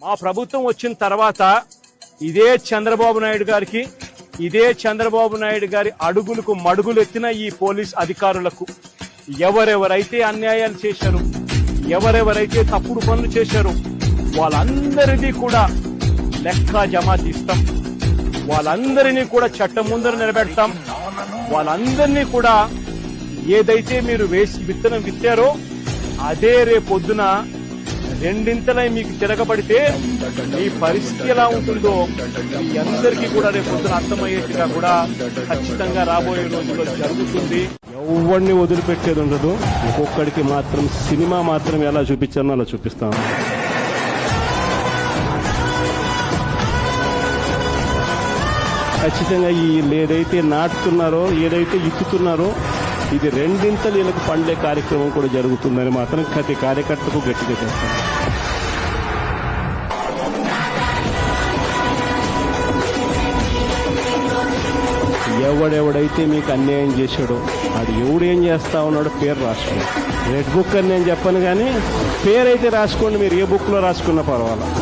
మా ప్రభుత్వం వచ్చిన తర్వాత ఇదే చంద్రబాబు నాయుడు గారికి ఇదే చంద్రబాబు నాయుడు గారి అడుగులకు మడుగులు ఎత్తిన ఈ పోలీస్ అధికారులకు ఎవరెవరైతే అన్యాయాలు చేశారు ఎవరెవరైతే తప్పుడు పనులు చేశారు వాళ్ళందరినీ కూడా లెక్క జమా తీస్తాం వాళ్ళందరినీ కూడా చట్టం ముందర నిలబెడతాం. వాళ్ళందరినీ కూడా ఏదైతే మీరు వేసి విత్తనం విత్తారో అదే రేపొద్దున రెండింతలై మీకు తిరగబడితే మీ పరిస్థితి ఎలా ఉంటుందో మీ అందరికీ కూడా రేపు పొద్దున అర్థమయ్యేట్టుగా కూడా ఖచ్చితంగా రాబోయే రోజుల్లో జరుగుతుంది. ఎవరిని వదిలిపెట్టేది ఉండదు. ఒక్కొక్కడికి మాత్రం సినిమా మాత్రం ఎలా చూపించానో అలా చూపిస్తాను ఖచ్చితంగా ఈ ఏదైతే నాటుతున్నారో ఏదైతే ఇక్కుతున్నారో ఇది రెండింతలు వీళ్ళకి పండే కార్యక్రమం కూడా జరుగుతుందని మాత్రం ప్రతి కార్యకర్తకు గట్టిగా చేస్తాం ఎవడెవడైతే మీకు అన్యాయం చేశాడో అది ఎవడు ఏం చేస్తా ఉన్నాడో పేరు రాసుకోండి. రెడ్ బుక్ అని నేను చెప్పను కానీ పేరైతే రాసుకోండి మీరు ఏ బుక్లో రాసుకున్నా పర్వాలేదు.